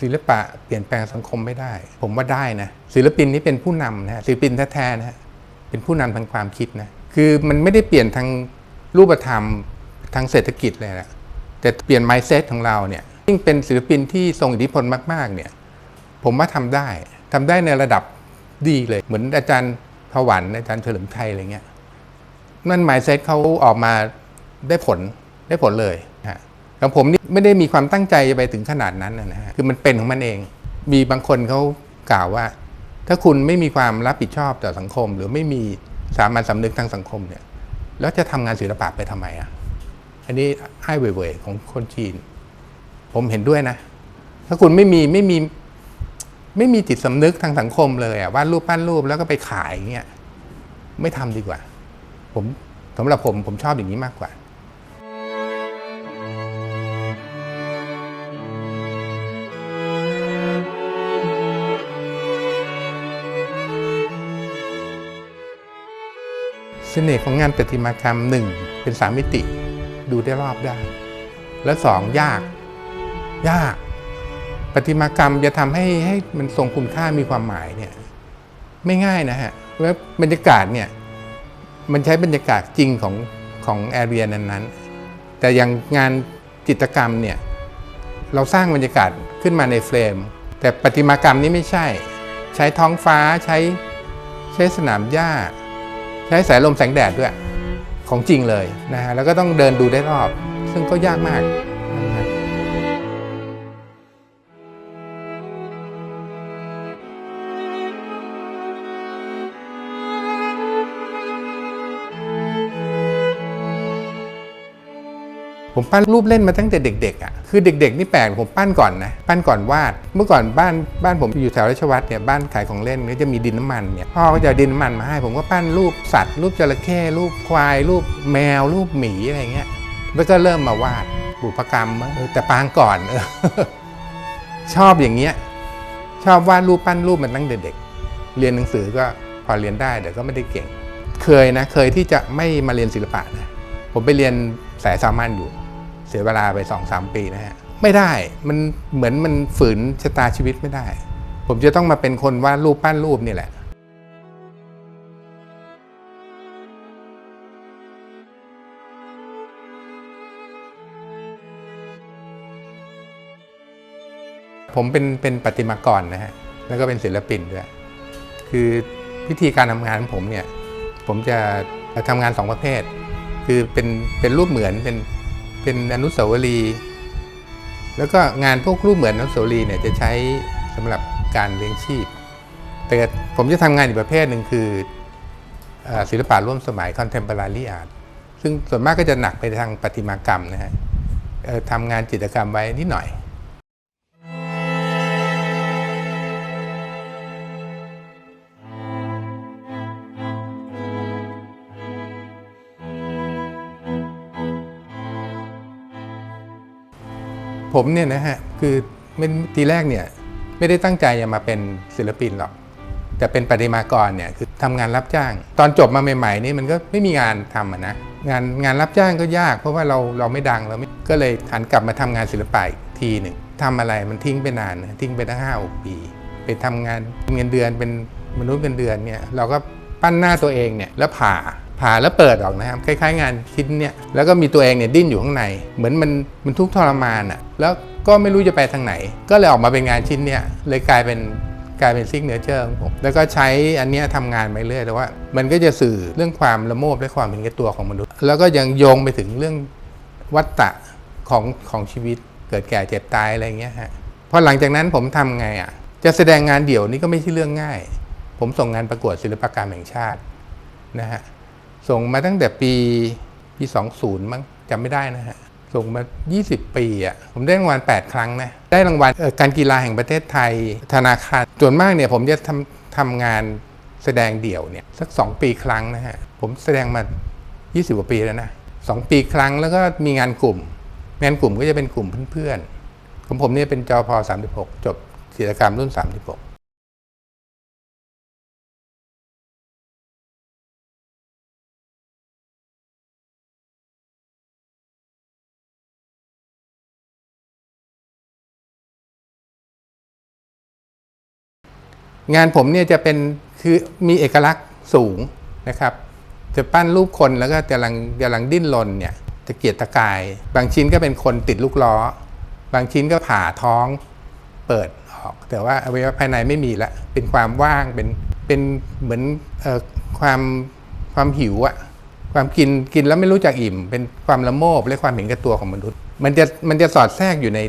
ศิลปะเปลี่ยนแปลงสังคมไม่ได้ ผมว่าได้นะศิลปินนี่เป็นผู้นำนะศิลปินแท้ๆนะเป็นผู้นำทางความคิดนะคือมันไม่ได้เปลี่ยนทางรูปธรรมทางเศรษฐกิจเลยนะแต่เปลี่ยน mindset ของเราเนี่ยยิ่งเป็นศิลปินที่ทรงอิทธิพลมากๆเนี่ยผมว่าทำได้ทำได้ในระดับดีเลย เหมือนอาจารย์พวัน อาจารย์เฉลิมไทยอะไรเงี้ยนั่นหมายเซตเขาออกมาได้ผลได้ผลเลย ของผมนี่ไม่ได้มีความตั้งใจจะไปถึงขนาดนั้นนะฮะคือมันเป็นของมันเอง มีบางคนเขากล่าวว่า ถ้าคุณไม่มีความรับผิดชอบต่อสังคม หรือไม่มีสามัญสำนึกทางสังคมเนี่ยแล้วจะทำงานศิลปะไปทำไมอะอันนี้ให้เว่ยๆของคนจีน ผมเห็นด้วยนะ ถ้าคุณไม่มีไม่มีไม่มีจิตสำนึกทางสังคมเลยอะวาดรูปปั้นรูปแล้วก็ไปขายเงี้ยไม่ทำดีกว่า ผมสำหรับผมผมชอบอย่างนี้มากกว่า เสน่ห์ของงานประติมากรรมหนึ่งเป็นสามมิติดูได้รอบได้านและสองยาก ยากประติมากรรมจะทำให้ให้มันทรงคุณค่ามีความหมายเนี่ยไม่ง่ายนะฮะเพราะบรรยากาศเนี่ยมันใช้บรรยากาศจริงของของแอเรียนั้นๆ แต่อย่างงานจิตรกรรมเนี่ยเราสร้างบรรยากาศขึ้นมาในเฟรม แต่ประติมากรรมนี้ไม่ใช่ ใช้ท้องฟ้าใช้ใช้สนามหญ้า ใช้สายลมแสงแดดด้วยของจริงเลยนะฮะแล้วก็ต้องเดินดูได้รอบ ซึ่งก็ยากมากนะ ผมปั้นรูปเล่นมาตั้งแต่เด็กๆอะ คือเด็ก ๆ นี่แปลกผมปั้นก่อนนะ ปั้นก่อนวาด เมื่อก่อนบ้านบ้านผมอยู่แถวราชวัตรเนี่ยบ้านขายของเล่นก็จะมีดินน้ำมันเนี่ย พ่อก็จะดินน้ำมันมาให้ ผมก็ปั้นรูปสัตว์ รูปจระเข้รูปควาย รูปแมว รูปหมีอะไรเงี้ย แล้วก็เริ่มมาวาดบุพกรรมมั้งแต่ปางก่อนเออชอบอย่างเงี้ย ชอบวาดรูปปั้นรูปมันตั้งแต่เด็ก เรียนหนังสือก็พอเรียนได้แต่ก็ไม่ได้เก่ง เคยนะ เคยที่จะไม่มาเรียนศิลปะนะ ผมไปเรียนสายสามัญอยู่ เสียเวลาไปสองสามปีนะฮะไม่ได้มันเหมือนมันฝืนชะตาชีวิตไม่ได้ ผมจะต้องมาเป็นคนวาดรูปปั้นรูปนี่แหละผมเป็นเป็นประติมากรนะฮะ แล้วก็เป็นศิลปินด้วย คือวิธีการทำงานของผมเนี่ย ผมจะทำงานสองประเภท คือเป็นเป็นรูปเหมือนเป็น เป็นอนุสาวรีย์แล้วก็งานพวกรูปเหมือนอนุสาวรีย์เนี่ยจะใช้สำหรับการเลี้ยงชีพ แต่ผมจะทำงานอีกประเภทหนึ่งคือศิลปะร่วมสมัย contemporary art ซึ่งส่วนมากก็จะหนักไปทางประติมากรรมนะฮะทำงานจิตรกรรมไว้นิดหน่อย ผมเนี่ยนะฮะคือทีแรกเนี่ยไม่ได้ตั้งใจจะมาเป็นศิลปินหรอก แต่เป็นประติมากรเนี่ยคือทำงานรับจ้าง ตอนจบมาใหม่ๆนี่มันก็ไม่มีงานทำนะงานงานรับจ้างก็ยาก เพราะว่าเราเราไม่ดังเราไม่ก็เลยหันกลับมาทำงานศิลปะทีหนึ่งทำอะไรมันทิ้งไปนานนะทิ้งไปตั้งห้าปี ไปทำงานเงินเดือนเป็นมนุษย์เงินเดือนเนี่ยเราก็ปั้นหน้าตัวเองเนี่ยแล้วผ่า ผ่าแล้วเปิดออกนะครับคล้ายๆ งานชิ้นเนี่ยแล้วก็มีตัวเองเนี่ยดิ้นอยู่ข้างใน เหมือนมันมันทุกข์ทรมานอะ่ะแล้วก็ไม่รู้จะไปทางไหน ก็เลยออกมาเป็นงานชิ้นเนี่ยเลยกลายเป็นกลายเป็นซิกเนเจอร์ของผมแล้วก็ใช้อันนี้ทำงานไปเรื่อยแต่ว่า มันก็จะสื่อเรื่องความละโมบและความเป็นแก่ตัวของมนุษย์ แล้วก็ยังโยงไปถึงเรื่องวัฏฏะของของชีวิตเกิดแก่เจ็บตายอะไรเงี้ยฮะพอหลังจากนั้นผมทำไงอะจะแสดงงานเดี่ยวนี่ก็ไม่ใช่เรื่องง่าย ผมส่งงานประกวดศิลปกรรมแห่งชาตินะฮะ ส่งมาตั้งแต่ปีปี 20 มั้งจำไม่ได้นะฮะ ส่งมา 20 ปีอะ ผมได้รางวัล 8 ครั้งนะ ได้รางวัลการกีฬาแห่งประเทศไทย ธนาคาร ส่วนมากเนี่ยผมจะทำทำงานแสดงเดี่ยวเนี่ยสัก 2 ปีครั้งนะฮะ ผมแสดงมา 20 กว่าปีแล้วนะ 2 ปีครั้งแล้วก็มีงานกลุ่ม งานกลุ่มก็จะเป็นกลุ่มเพื่อนๆ ของผมเนี่ยเป็นจอพอ36 จบศิลปกรรมรุ่น 36 งานผมเนี่ยจะเป็นคือมีเอกลักษณ์สูงนะครับ จะปั้นรูปคนแล้วก็กำลังกำลังดิ้นรนเนี่ยตะเกียกตะกาย บางชิ้นก็เป็นคนติดลูกล้อ บางชิ้นก็ผ่าท้องเปิดออก แต่ว่าอวัยวะภายในไม่มีละ เป็นความว่างเป็นเป็นเหมือนเอ่อความความหิวอะความกินกินแล้วไม่รู้จักอิ่ม เป็นความละโมบและความเห็นแก่ตัวของมนุษย์ มันจะมันจะสอดแทรกอยู่ใน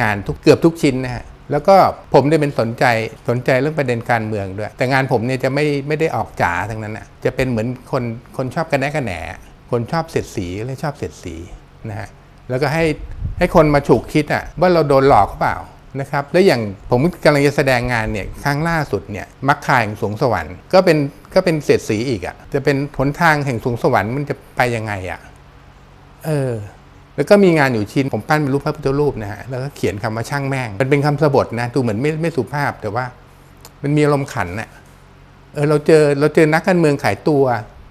งานทุกเกือบทุกชิ้นนะฮะ แล้วก็ผมได้เป็นสนใจสนใจเรื่องประเด็นการเมืองด้วย แต่งานผมเนี่ยจะไม่ไม่ได้ออกจ๋าทั้งนั้นนะจะเป็นเหมือนคนคนชอบกันแนกันแหนคนชอบเสียดสีและชอบเสียดสีนะฮะแล้วก็ให้ให้คนมาฉุกคิดอะว่าเราโดนหลอกเปล่านะครับแล้วอย่างผมกำลังจะแสดงงานเนี่ยครั้งล่าสุดเนี่ยมักคายแห่งสวงสวรรค์ก็เป็นก็เป็นเศษสีอีกอะจะเป็นหนทางแห่งสวงสวรรค์มันจะไปยังไงอะเออ แล้วก็มีงานอยู่ชิ้นผมปั้นเป็นรูปพระพุทธรูปนะฮะแล้วก็เขียนคำว่าช่างแม่ง มันเป็นคำสบทนะดูเหมือนไม่ไม่สุภาพแต่ว่า มันมีอารมณ์ขันน่ะเออเราเจอเราเจอนักการเมืองขายตัว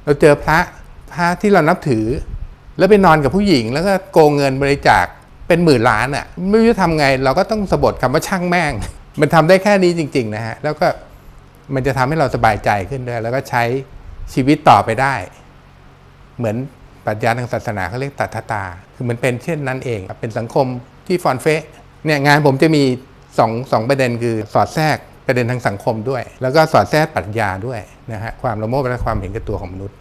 เราเจอพระพระที่เรานับถือ แล้วไปนอนกับผู้หญิง แล้วก็โกงเงินบริจาคเป็นหมื่นล้านอะไม่รู้จะทำไง เราก็ต้องสะบทคำว่าช่างแม่ง มันทำได้แค่นี้จริง ๆ นะฮะแล้วก็มันจะทำให้เราสบายใจขึ้นด้วยแล้วก็ใช้ชีวิตต่อไปได้ เหมือนปรัชญาทางศาสนาเขาเรียกตัทตา คือมันเป็นเช่นนั้นเองเป็นสังคมที่ฟอนเฟะเนี่ยงานผมจะมีสองสองประเด็นคือสอดแทรกประเด็นทางสังคมด้วย แล้วก็สอดแทรกปรัชญาด้วยนะฮะความละโมบและความเห็นแก่ตัวของมนุษย์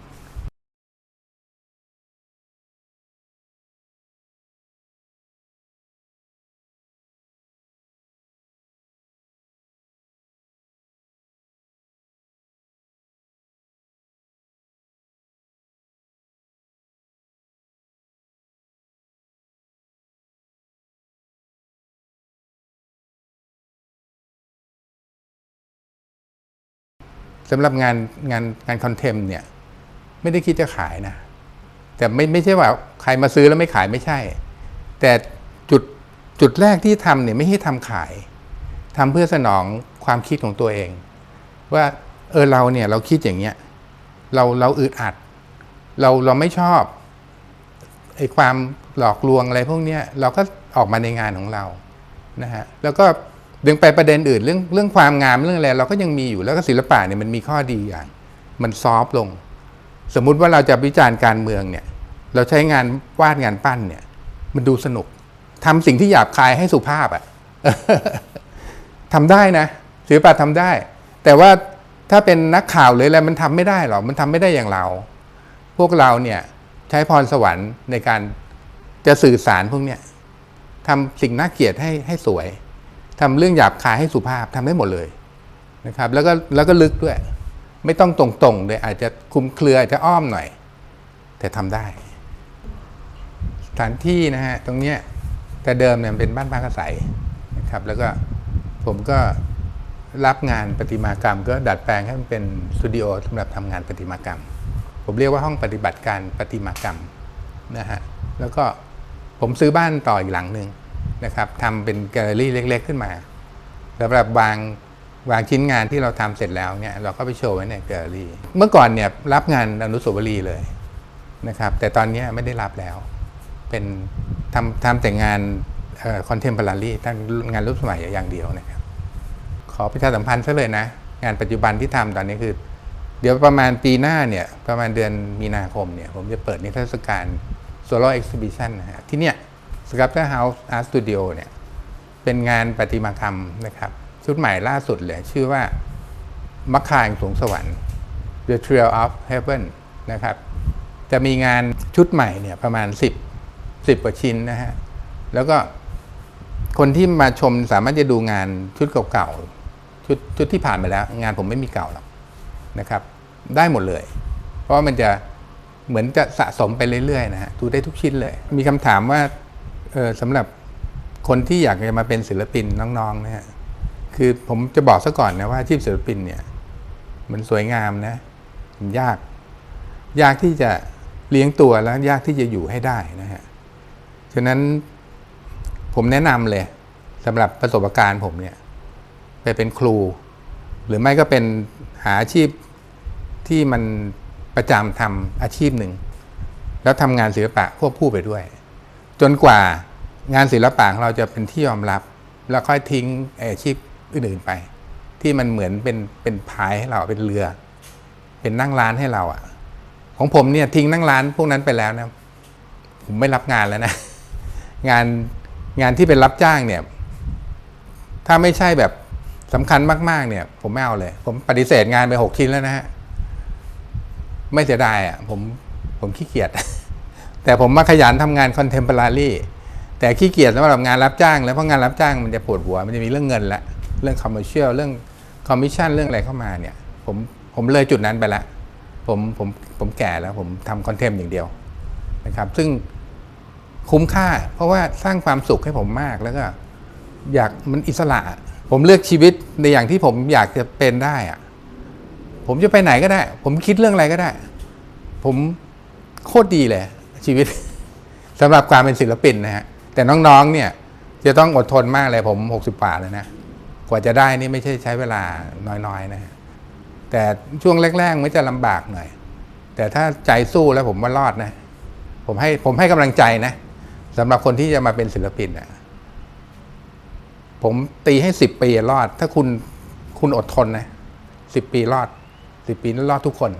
สำหรับงานงานงานคอนเทมเนี่ยไม่ได้คิดจะขายนะ แต่ไม่ไม่ใช่ว่าใครมาซื้อแล้วไม่ขายไม่ใช่ แต่จุดจุดแรกที่ทำเนี่ยไม่ให้ทำขาย ทำเพื่อสนองความคิดของตัวเอง ว่าเออเราเนี่ยเราคิดอย่างเงี้ยเราเราอึดอัด เราเราไม่ชอบไอ้ความหลอกลวงอะไรพวกเนี้ยเราก็ออกมาในงานของเรานะฮะแล้วก็ ดึงไปประเด็นอื่นเรื่องเรื่องความงามเรื่องอะไรเราก็ยังมีอยู่แล้วก็ศิลปะเนี่ยมันมีข้อดีอย่าง มันซอฟต์ลง สมมุติว่าเราจะวิจารณ์การเมืองเนี่ย เราใช้งานวาดงานปั้นเนี่ย มันดูสนุกทำสิ่งที่หยาบคายให้สุภาพอะ่ะทำได้นะศิลปะทำได้ แต่ว่าถ้าเป็นนักข่าวหรืออะไรมันทำไม่ได้หรอกมันทำไม่ได้อย่างเรา พวกเราเนี่ยใช้พรสวรรค์ในการจะสื่อสารพวกเนี้ยทำสิ่งน่าเกลียดให้ให้สวย ทำเรื่องหยาบคายให้สุภาพทำได้หมดเลยนะครับ แล้วก็แล้วก็ลึกด้วย ไม่ต้องตรงๆเลยอาจจะคุมเครืออาจจะอ้อมหน่อย แต่ทำได้ สถานที่นะฮะตรงเนี้ยแต่เดิมเนี่ยเป็นบ้านพักอาศัยนะครับ แล้วก็ผมก็รับงานประติมากรรม ก็ดัดแปลงให้มันเป็นสตูดิโอสำหรับทำงานประติมากรรม ผมเรียกว่าห้องปฏิบัติการประติมากรรมนะฮะแล้วก็ผมซื้อบ้านต่ออีกหลังหนึ่ง นะครับทำเป็นแกลเลอรี่เล็ก ๆ ขึ้นมาสำหรับวางวางชิ้นงานที่เราทำเสร็จแล้วเนี่ยเราก็ไปโชว์ไว้ในแกลเลอรี่ เมื่อก่อนเนี่ยรับงานอนุสาวรีย์เลยนะครับ แต่ตอนนี้ไม่ได้รับแล้ว เป็นทำทำแต่งานคอนเทมพอรารีทั้งงานรูปสมัยอย่างเดียวนะครับ ขอประชาสัมพันธ์ซะเลยนะ งานปัจจุบันที่ทำตอนนี้คือ เดี๋ยวประมาณปีหน้าเนี่ยประมาณเดือนมีนาคมเนี่ยผมจะเปิดนิทรรศการ Solar Exhibition นะฮะที่เนี่ย Sculptor House Art Studio เนี่ยเป็นงานประติมากรรมนะครับ ชุดใหม่ล่าสุดเลยชื่อว่ามัคคาแห่งสวงสวรรค์ The Trail of Heaven นะครับ จะมีงานชุดใหม่เนี่ยประมาณ 10 10กว่าชิ้นนะฮะ แล้วก็คนที่มาชมสามารถจะดูงานชุดเก่าๆ ชุดชุดที่ผ่านไปแล้ว งานผมไม่มีเก่าหรอกนะครับ ได้หมดเลย เพราะมันจะเหมือนจะสะสมไปเรื่อยๆนะฮะดูได้ทุกชิ้นเลย มีคำถามว่า สำหรับคนที่อยากจะมาเป็นศิลปินน้องๆเนะฮะคือผมจะบอกซะก่อนนะว่าอาชีพศิลปินเนี่ยมันสวยงามนะมันยาก ยากที่จะเลี้ยงตัวแล้วยากที่จะอยู่ให้ได้นะฮะฉะนั้นผมแนะนำเลยสำหรับประสบการณ์ผมเนี่ยไปเป็นครู หรือไม่ก็เป็นหาอาชีพที่มันประจำทำอาชีพหนึ่ง แล้วทำงานศิลปะควบคู่ไปด้วย จนกว่างานศิลปะของเราจะเป็นที่ยอมรับ แล้วค่อยทิ้งอาชีพอื่นๆไป ที่มันเหมือนเป็นเป็นพายให้เราเป็นเรือ เป็นนั่งร้านให้เราอะของผมเนี่ยทิ้งนั่งร้านพวกนั้นไปแล้วนะผมไม่รับงานแล้วนะ งานงานที่เป็นรับจ้างเนี่ย ถ้าไม่ใช่แบบสำคัญมากๆ เนี่ย ผมไม่เอาเลย ผมปฏิเสธงานไปหกชิ้นแล้วนะฮะไม่เสียดายอะ ผมผมขี้เกียจ แต่ผมมาขยันทำงานคอนเทม p o r a r y แต่ขี้เกียจสำหรับงานรับจ้าง แล้วเพราะงานรับจ้างมันจะปวดหัวมันจะมีเรื่องเงินละเรื่องคอมเมอร์เชียลเรื่องคอมมิชชั่นเรื่องอะไรเข้ามาเนี่ยผมผมเลยจุดนั้นไปละผมผมผมแก่แล้วผมทำคอนเทมอย่างเดียวนะครับ ซึ่งคุ้มค่า เพราะว่าสร้างความสุขให้ผมมากแล้วก็ อยากมันอิสระ ผมเลือกชีวิตในอย่างที่ผมอยากจะเป็นได้อะผมจะไปไหนก็ได้ ผมคิดเรื่องอะไรก็ได้ ผมโคตรดีเลย ชีวิตสำหรับการเป็นศิลปินนะฮะแต่น้องๆเนี่ยจะต้องอดทนมากเลยผมหกสิบกว่าแล้วนะกว่าจะได้นี่ไม่ใช่ใช้เวลาน้อยๆนะฮะแต่ช่วงแรกๆมันจะลำบากหน่อย แต่ถ้าใจสู้แล้วผมว่ารอดนะ ผมให้ผมให้กำลังใจนะสำหรับคนที่จะมาเป็นศิลปินนะผมตีให้สิบปีรอด ถ้าคุณคุณอดทนนะสิบปีรอดสิบปีนั้นรอดทุกคน